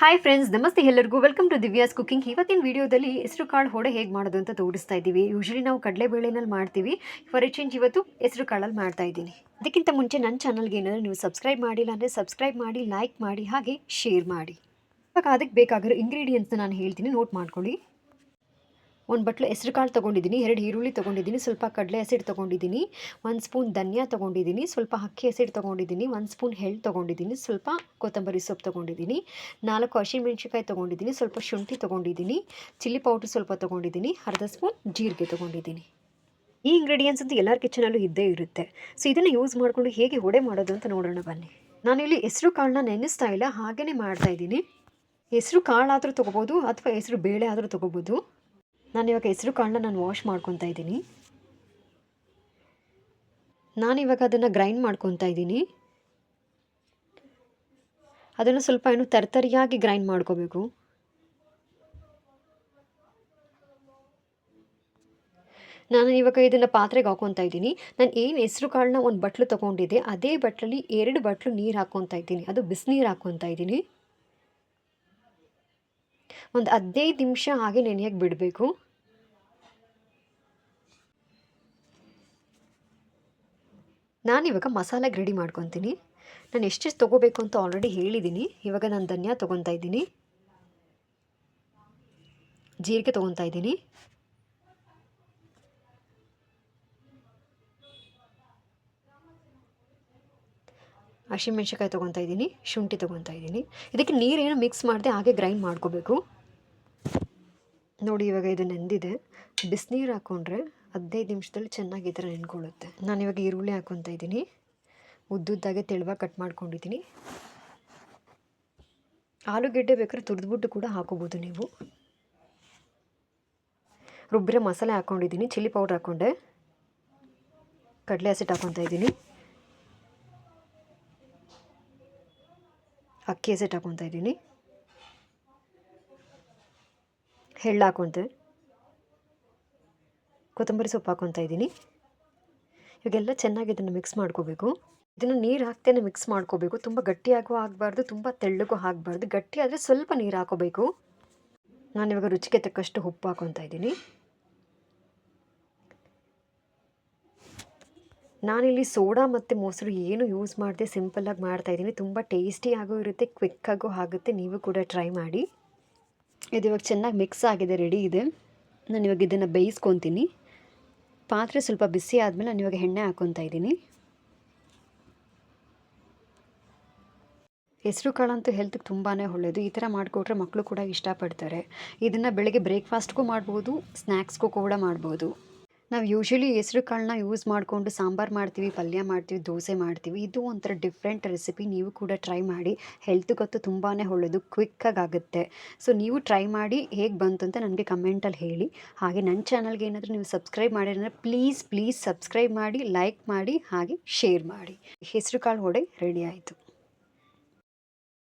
Hi friends ನಮಸ್ತೆ ಎಲ್ಲರಿಗೂ. Welcome to Divya's cooking ಇವತ್ತಿನ ವಿಡಿಯೋದಲ್ಲಿ ಹೆಸರು ಕಾಳು ಹೊಡೆ ಹೇಗೆ ಮಾಡೋದು ಅಂತ ತೋರಿಸ್ತಾ ಇದ್ದೀವಿ. ಯೂಶಲಿ ನಾವು ಕಡಲೆಬೇಳೆನಲ್ಲಿ ಮಾಡ್ತೀವಿ. ಫಾರ್ ಎ ಚೇಂಜ್ ಇವತ್ತು ಹೆಸರು ಕಾಳಲ್ಲಿ ಮಾಡ್ತಾ ಇದ್ದೀನಿ. ಅದಕ್ಕಿಂತ ಮುಂಚೆ ನನ್ನ ಚಾನಲ್ಗೆ ಏನಾದರೂ ನೀವು ಸಬ್ಸ್ಕ್ರೈಬ್ ಮಾಡಿಲ್ಲ ಅಂದರೆ ಸಬ್ಸ್ಕ್ರೈಬ್ ಮಾಡಿ ಲೈಕ್ ಮಾಡಿ, ಹಾಗೆ ಶೇರ್ ಮಾಡಿ. ಇವಾಗ ಅದಕ್ಕೆ ಬೇಕಾಗಿರೋ ಇಂಗ್ರೀಡಿಯೆಂಟ್ಸ್ನ ನಾನು ಹೇಳ್ತೀನಿ. ನೋಟ್ ಮಾಡ್ಕೊಳ್ಳಿ. ಒಂದು ಬಟ್ಲು ಹೆಸರು ಕಾಳು ತೊಗೊಂಡಿದ್ದೀನಿ, ಎರಡು ಈರುಳ್ಳಿ ತೊಗೊಂಡಿದ್ದೀನಿ, ಸ್ವಲ್ಪ ಕಡಲೆ ಹಸಿಟ್ಟು ತೊಗೊಂಡಿದ್ದೀನಿ, ಒಂದು ಸ್ಪೂನ್ ಧನಿಯಾ ತೊಗೊಂಡಿದ್ದೀನಿ, ಸ್ವಲ್ಪ ಅಕ್ಕಿ ಹಸಿಟ್ಟು ತೊಗೊಂಡಿದ್ದೀನಿ, ಒಂದು ಸ್ಪೂನ್ ಎಳ್ಳು ತೊಗೊಂಡಿದ್ದೀನಿ, ಸ್ವಲ್ಪ ಕೊತ್ತಂಬರಿ ಸೊಪ್ಪು ತೊಗೊಂಡಿದ್ದೀನಿ, ನಾಲ್ಕು ಹಸಿಮೆಣ್ಸಿಕಾಯಿ ತೊಗೊಂಡಿದ್ದೀನಿ, ಸ್ವಲ್ಪ ಶುಂಠಿ ತೊಗೊಂಡಿದ್ದೀನಿ, ಚಿಲ್ಲಿ ಪೌಡ್ರ್ ಸ್ವಲ್ಪ ತೊಗೊಂಡಿದ್ದೀನಿ, ಅರ್ಧ ಸ್ಪೂನ್ ಜೀರಿಗೆ ತೊಗೊಂಡಿದ್ದೀನಿ. ಈ ಇಂಗ್ರೀಡಿಯೆಂಟ್ಸ್ ಅಂತೂ ಎಲ್ಲರ ಕಿಚನಲ್ಲೂ ಇದ್ದೇ ಇರುತ್ತೆ. ಸೊ ಇದನ್ನು ಯೂಸ್ ಮಾಡಿಕೊಂಡು ಹೇಗೆ ಹೊಡೆ ಮಾಡೋದು ಅಂತ ನೋಡೋಣ ಬನ್ನಿ. ನಾನಿಲ್ಲಿ ಹೆಸರು ಕಾಳನ್ನ ನೆನೆಸ್ತಾ ಇಲ್ಲ ಹಾಗೇ ಮಾಡ್ತಾ ಇದ್ದೀನಿ. ಹೆಸರು ಕಾಳಾದರೂ ತೊಗೋಬೋದು ಅಥವಾ ಹೆಸರು ಬೇಳೆ ಆದರೂ ತೊಗೋಬೋದು. ನಾನು ಇವಾಗ ಹೆಸರು ಕಾಳನ್ನ ನಾನು ವಾಶ್ ಮಾಡ್ಕೊತಾ ಇದ್ದೀನಿ. ನಾನಿವಾಗ ಅದನ್ನು ಗ್ರೈಂಡ್ ಮಾಡ್ಕೊತಾ ಇದ್ದೀನಿ. ಅದನ್ನು ಸ್ವಲ್ಪ ಏನು ತರ್ತರಿಯಾಗಿ ಗ್ರೈಂಡ್ ಮಾಡ್ಕೋಬೇಕು. ನಾನು ಇವಾಗ ಇದನ್ನು ಪಾತ್ರೆಗೆ ಹಾಕೊತಾ ಇದ್ದೀನಿ. ನಾನು ಏನು ಹೆಸರು ಕಾಳನ್ನ ಒಂದು ಬಟ್ಲು ತೊಗೊಂಡಿದ್ದೆ, ಅದೇ ಬಟ್ಲಲ್ಲಿ ಎರಡು ಬಟ್ಲು ನೀರು ಹಾಕ್ಕೊತಾ ಇದ್ದೀನಿ. ಅದು ಬಿಸಿನೀರು ಹಾಕ್ಕೊತಾ ಇದ್ದೀನಿ. ಒಂದು ಹದಿನೈದು ನಿಮಿಷ ಹಾಗೆ ನೆನೆಯಕ್ಕೆ ಬಿಡಬೇಕು. ನಾನಿವಾಗ ಮಸಾಲೆಗೆ ರೆಡಿ ಮಾಡ್ಕೊತೀನಿ. ನಾನು ಎಷ್ಟೆಷ್ಟು ತೊಗೋಬೇಕು ಅಂತ ಆಲ್ರೆಡಿ ಹೇಳಿದ್ದೀನಿ ಇವಾಗ ನಾನು ಧನಿಯಾ ತೊಗೊತಾ ಇದ್ದೀನಿ. ಜೀರಿಗೆ ತೊಗೊತಾ ಇದ್ದೀನಿ. ಹಸಿಮೆಣ್ಸಿಕಾಯಿ ತೊಗೊತಾ ಇದ್ದೀನಿ. ಶುಂಠಿ ತೊಗೊತಾ ಇದ್ದೀನಿ. ಇದಕ್ಕೆ ನೀರೇನು ಮಿಕ್ಸ್ ಮಾಡದೆ ಹಾಗೆ ಗ್ರೈಂಡ್ ಮಾಡ್ಕೋಬೇಕು. ನೋಡಿ ಇವಾಗ ಇದು ನೆಂದಿದೆ. ಬಿಸಿನೀರು ಹಾಕ್ಕೊಂಡ್ರೆ ಹದಿನೈದು ನಿಮಿಷದಲ್ಲಿ ಚೆನ್ನಾಗಿ ಈ ಥರ ನೆನ್ಕೊಳ್ಳುತ್ತೆ ನಾನು ಇವಾಗ ಈರುಳ್ಳಿ ಹಾಕ್ಕೊತಾ ಇದ್ದೀನಿ. ಉದ್ದುದ್ದಾಗೆ ತೆಳುವಾಗಿ ಕಟ್ ಮಾಡ್ಕೊಂಡಿದ್ದೀನಿ. ಆಲೂಗೆಡ್ಡೆ ಬೇಕಾದ್ರೆ ತುರಿದ್ಬಿಟ್ಟು ಕೂಡ ಹಾಕೋಬೋದು ನೀವು. ರುಬ್ಬಿರೋ ಮಸಾಲೆ ಹಾಕ್ಕೊಂಡಿದ್ದೀನಿ ಚಿಲ್ಲಿ ಪೌಡರ್ ಹಾಕ್ಕೊಂಡೆ ಕಡಲೆ ಹಸಿಟ್ಟು ಹಾಕ್ಕೊತಾ ಇದ್ದೀನಿ. ಅಕ್ಕಿ ಹಸಿಟ್ಟು ಹಾಕ್ಕೊತಾ ಇದ್ದೀನಿ. ಎಳ್ಳು ಹಾಕ್ಕೊಂತೆ ಕೊತ್ತಂಬರಿ ಸೊಪ್ಪು ಹಾಕೊತಾ ಇದ್ದೀನಿ. ಇವಾಗೆಲ್ಲ ಚೆನ್ನಾಗಿ ಇದನ್ನು ಮಿಕ್ಸ್ ಮಾಡ್ಕೋಬೇಕು. ಇದನ್ನು ನೀರು ಹಾಕ್ತೇನೆ ಮಿಕ್ಸ್ ಮಾಡ್ಕೋಬೇಕು. ತುಂಬ ಗಟ್ಟಿಯಾಗೂ ಆಗಬಾರ್ದು, ತುಂಬ ತೆಳ್ಳಗೂ ಆಗಬಾರ್ದು. ಗಟ್ಟಿ ಆದರೆ ಸ್ವಲ್ಪ ನೀರು ಹಾಕೋಬೇಕು. ಇವಾಗ ರುಚಿಗೆ ತಕ್ಕಷ್ಟು ಉಪ್ಪು ಹಾಕೊತಾ ಇದ್ದೀನಿ. ನಾನಿಲ್ಲಿ ಸೋಡಾ ಮತ್ತು ಮೊಸರು ಏನು ಯೂಸ್ ಮಾಡದೆ ಸಿಂಪಲ್ಲಾಗಿ ಮಾಡ್ತಾಯಿದ್ದೀನಿ ತುಂಬ ಟೇಸ್ಟಿಯಾಗೂ ಇರುತ್ತೆ ಕ್ವಿಕ್ಕಾಗೂ ಆಗುತ್ತೆ. ನೀವು ಕೂಡ ಟ್ರೈ ಮಾಡಿ. ಇದು ಇವಾಗ ಚೆನ್ನಾಗಿ ಮಿಕ್ಸ್ ಆಗಿದೆ ರೆಡಿ ಇದೆ. ನಾನು ಇವಾಗ ಇದನ್ನು ಬೇಯಿಸ್ಕೊತೀನಿ. ಪಾತ್ರೆ ಸ್ವಲ್ಪ ಬಿಸಿ ಆದಮೇಲೆ ನಾನು ಇವಾಗ ಎಣ್ಣೆ ಹಾಕ್ಕೊತಾ ಇದ್ದೀನಿ. ಹೆಸರು ಕಾಳಂತೂ ಹೆಲ್ತ್ಗೆ ತುಂಬಾ ಒಳ್ಳೆಯದು ಈ ಥರ ಮಾಡಿಕೊಟ್ರೆ ಮಕ್ಕಳು ಕೂಡ ಇಷ್ಟಪಡ್ತಾರೆ. ಇದನ್ನು ಬೆಳಗ್ಗೆ ಬ್ರೇಕ್ಫಾಸ್ಟ್ಗೂ ಮಾಡ್ಬೋದು ಸ್ನ್ಯಾಕ್ಸ್ಗೂ ಕೂಡ ಮಾಡ್ಬೋದು. ನಾವು ಯೂಶ್ವಲಿ ಹೆಸರು ಕಾಳನ್ನ ಯೂಸ್ ಮಾಡಿಕೊಂಡು ಸಾಂಬಾರು ಮಾಡ್ತೀವಿ, ಪಲ್ಯ ಮಾಡ್ತೀವಿ, ದೋಸೆ ಮಾಡ್ತೀವಿ. ಇದು ಒಂಥರ ಡಿಫ್ರೆಂಟ್ ರೆಸಿಪಿ ನೀವು ಕೂಡ ಟ್ರೈ ಮಾಡಿ ಹೆಲ್ತ್ಗಂತೂ ತುಂಬಾ ಒಳ್ಳೆಯದು ಕ್ವಿಕ್ಕಾಗಿ ಆಗುತ್ತೆ. ಸೊ ನೀವು ಟ್ರೈ ಮಾಡಿ ಹೇಗೆ ಬಂತು ಅಂತ ನನಗೆ ಕಮೆಂಟಲ್ಲಿ ಹೇಳಿ. ಹಾಗೆ ನನ್ನ ಚಾನಲ್ಗೆ ಏನಾದರೂ ನೀವು ಸಬ್ಸ್ಕ್ರೈಬ್ ಮಾಡಿದ್ರೆ ಪ್ಲೀಸ್ ಪ್ಲೀಸ್ ಸಬ್ಸ್ಕ್ರೈಬ್ ಮಾಡಿ ಲೈಕ್ ಮಾಡಿ, ಹಾಗೆ ಶೇರ್ ಮಾಡಿ. ಹೆಸರು ಕಾಳು ಹೊಡೆ ರೆಡಿ ಆಯಿತು.